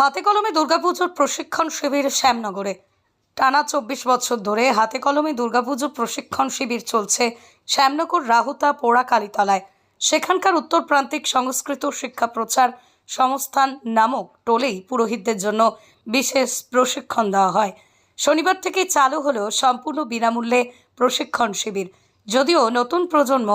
হাতে কলমে দুর্গাপুজোর প্রশিক্ষণ শিবির শ্যামনগরে। টানা চব্বিশ বছর ধরে হাতে কলমে দুর্গাপুজোর প্রশিক্ষণ শিবির চলছে শ্যামনগর রাহুতা পোড়া কালীতলায়। সেখানকার উত্তর প্রান্তিক সংস্কৃত শিক্ষা প্রচার সংস্থান নামক টোলেই পুরোহিতদের জন্য বিশেষ প্রশিক্ষণ দেওয়া হয়। শনিবার থেকে চালু হলো সম্পূর্ণ বিনামূল্যে প্রশিক্ষণ শিবির। যদিও নতুন প্রজন্ম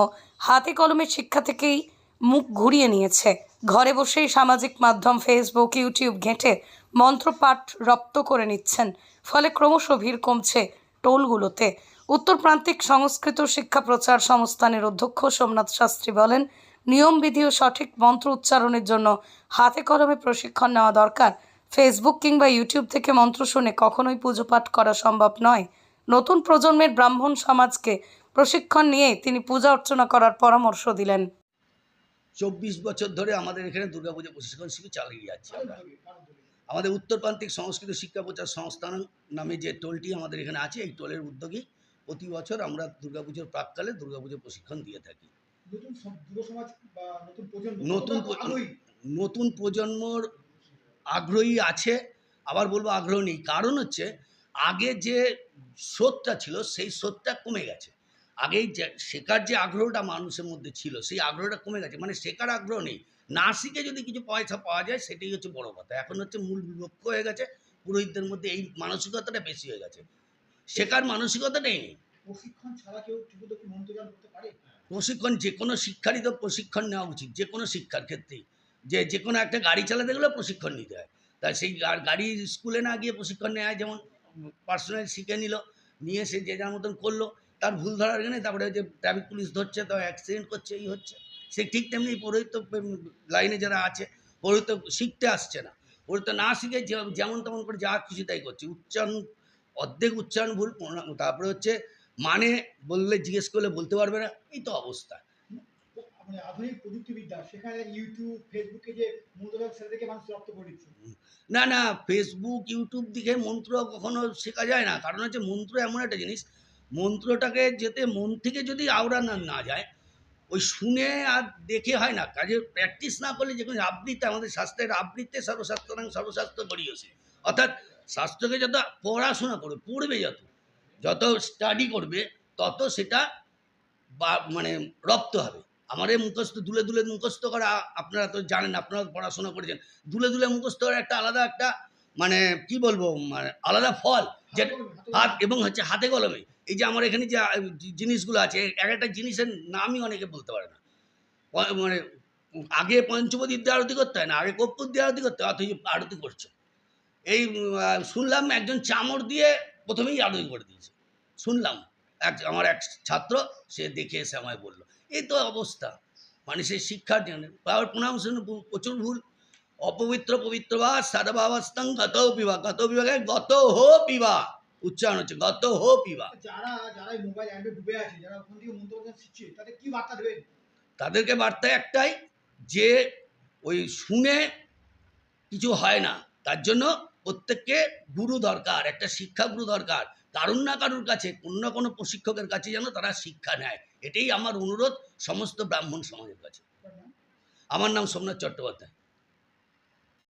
হাতে কলমে শিক্ষা থেকেই মুখ ঘুরিয়ে নিয়েছে। ঘরে বসেই সামাজিক মাধ্যম ফেসবুক ইউটিউব ঘেঁটে মন্ত্রপাঠ রপ্ত করে নিচ্ছেন। ফলে ক্রমশ ভিড় কমছে টোলগুলোতে। উত্তর প্রান্তিক সংস্কৃত শিক্ষা প্রচার সংস্থানের অধ্যক্ষ সোমনাথ শাস্ত্রী বলেন, নিয়মবিধি ও সঠিক মন্ত্র উচ্চারণের জন্য হাতে কলমে প্রশিক্ষণ নেওয়া দরকার। ফেসবুক কিংবা ইউটিউব থেকে মন্ত্র শুনে কখনোই পুজো পাঠ করা সম্ভব নয়। নতুন প্রজন্মের ব্রাহ্মণ সমাজকে প্রশিক্ষণ নিয়ে তিনি পূজা অর্চনা করার পরামর্শ দিলেন। চব্বিশ বছর ধরে আমাদের এখানে দুর্গাপূজা প্রশিক্ষণ শিবির চালিয়ে যাচ্ছে আমরা। আমাদের উত্তরপ্রান্তিক সংস্কৃত শিক্ষা প্রচার সংস্থান নামে যে টোলটি আমাদের এখানে আছে এই টোলের উদ্যোগী প্রতি বছর আমরা দুর্গাপুজোর প্রাককালে দুর্গাপুজোর প্রশিক্ষণ দিয়ে থাকি। নতুন? নতুন প্রজন্মর আগ্রহী আছে আবার বলব আগ্রহ নেই। কারণ হচ্ছে আগে যে স্রোতটা ছিল সেই স্রোতটা কমে গেছে। আগে যে শেখার যে আগ্রহটা মানুষের মধ্যে ছিল সেই আগ্রহটা কমে গেছে। মানে শেখার আগ্রহ নেই। না শিখে যদি কিছু পয়সা পাওয়া যায় সেটাই হচ্ছে বড় কথা। এখন হচ্ছে মূল লক্ষ্য হয়ে গেছে পুরোহিতদের মধ্যে এই মানসিকতাটা বেশি হয়ে গেছে। শেখার মানসিকতাটাই নেই। প্রশিক্ষণ ছাড়া কেউ ঠিকমতো কি মন্ত্রগান করতে পারে? প্রশিক্ষণ যে কোনো শিক্ষারই তো প্রশিক্ষণ নেওয়া উচিত যে কোনো শিক্ষার ক্ষেত্রেই। যে যে কোনো একটা গাড়ি চালাতে গেলেও প্রশিক্ষণ নিতে হয়। তাই সেই গাড়ি স্কুলে না গিয়ে প্রশিক্ষণ নেওয়া হয় যেমন পার্সোনাল শিখে নিল নিয়ে সে যে যার মতন করল তার ভুল ধরার জন্য তারপরে যে ট্রাফিক পুলিশ ধরছে তো অ্যাক্সিডেন্ট করছে এই হচ্ছে। সে ঠিক তেমনি পৌরোহিত্য লাইনে যারা আছে পৌরোহিত্য শিখতে আসছে না। পৌরোহিত্য না শিখে যেমন তেমন করে যা খুশি তাই করছে। উচ্চারণ অর্ধেক উচ্চারণ ভুল তারপরে হচ্ছে মানে বললে জিজ্ঞেস করলে বলতে পারবে না এই তো অবস্থা। মানে আধুনিক প্রযুক্তিবিদ্যা সেখানে ইউটিউব ফেসবুকে যে মন্ত্রগান সেটা থেকে মানুষ রপ্ত করে না না ফেসবুক ইউটিউব দিকে মন্ত্র কখনো শেখা যায় না। কারণ হচ্ছে মন্ত্র এমন একটা জিনিস মন্ত্রটাকে যেতে মন থেকে যদি আওড়া না যায় ওই শুনে আর দেখে হয় না। কাজে প্র্যাকটিস না করলে যে কোনো আবৃত্তি আমাদের শাস্ত্রের আবৃত্তে সর্বশাস্ত্রাং সর্বশাস্ত্র করিয়েছে অর্থাৎ শাস্ত্রকে যত পড়াশোনা করবে পড়বে যত যত স্টাডি করবে তত সেটা বা মানে রপ্ত হবে। আমাদের মুখস্থ দুলে দুলে মুখস্থ করা আপনারা তো জানেন আপনারা পড়াশোনা করেছেন। দুলে দুলে মুখস্থ করা একটা আলাদা একটা মানে কি বলব মানে আলাদা ফল যেটা হাত এবং হচ্ছে হাতে কলমে। এই যে আমার এখানে যে জিনিসগুলো আছে, এক একটা জিনিসের নামই অনেকে বলতে পারে না। মানে আগে পঞ্চমদীপ দিয়ে আরতি করতে হয় না, আগে কর্পূর দিয়ে আরতি করতে হয়, অথচ আরতি করছে। এই শুনলাম একজন চামড় দিয়ে প্রথমেই আরতি করে দিয়েছে। শুনলাম, এক, আমার এক ছাত্র, সে দেখে এসে আমায় বলল, এই তো অবস্থা। মানে মানুষের শিক্ষার জন্য আবার প্রোনাউন্সিয়েশন প্রচুর ভুল। অপবিত্র পবিত্র বা সাদাবাবাস্তং গত বিবাহ গত বিভাগে গত হো পিবা উচ্চারণ হচ্ছে গত হো পিবা যারা যারা মোবাইল অ্যাপে ডুবে আছে যারা ওখান থেকে মন্ত্রগান শিখছে তাদের কি বার্তা দেবেন? তাদেরকে বার্তা একটাই যে ওই শুনে কিছু হয় না তার জন্য প্রত্যেককে গুরু দরকার একটা শিক্ষা গুরু দরকার। কারুর না কারুর কাছে কোনো না কোনো প্রশিক্ষকের কাছে যেন তারা শিক্ষা নেয়। এটাই আমার অনুরোধ সমস্ত ব্রাহ্মণ সমাজের কাছে। আমার নাম সোমনাথ চট্টোপাধ্যায়।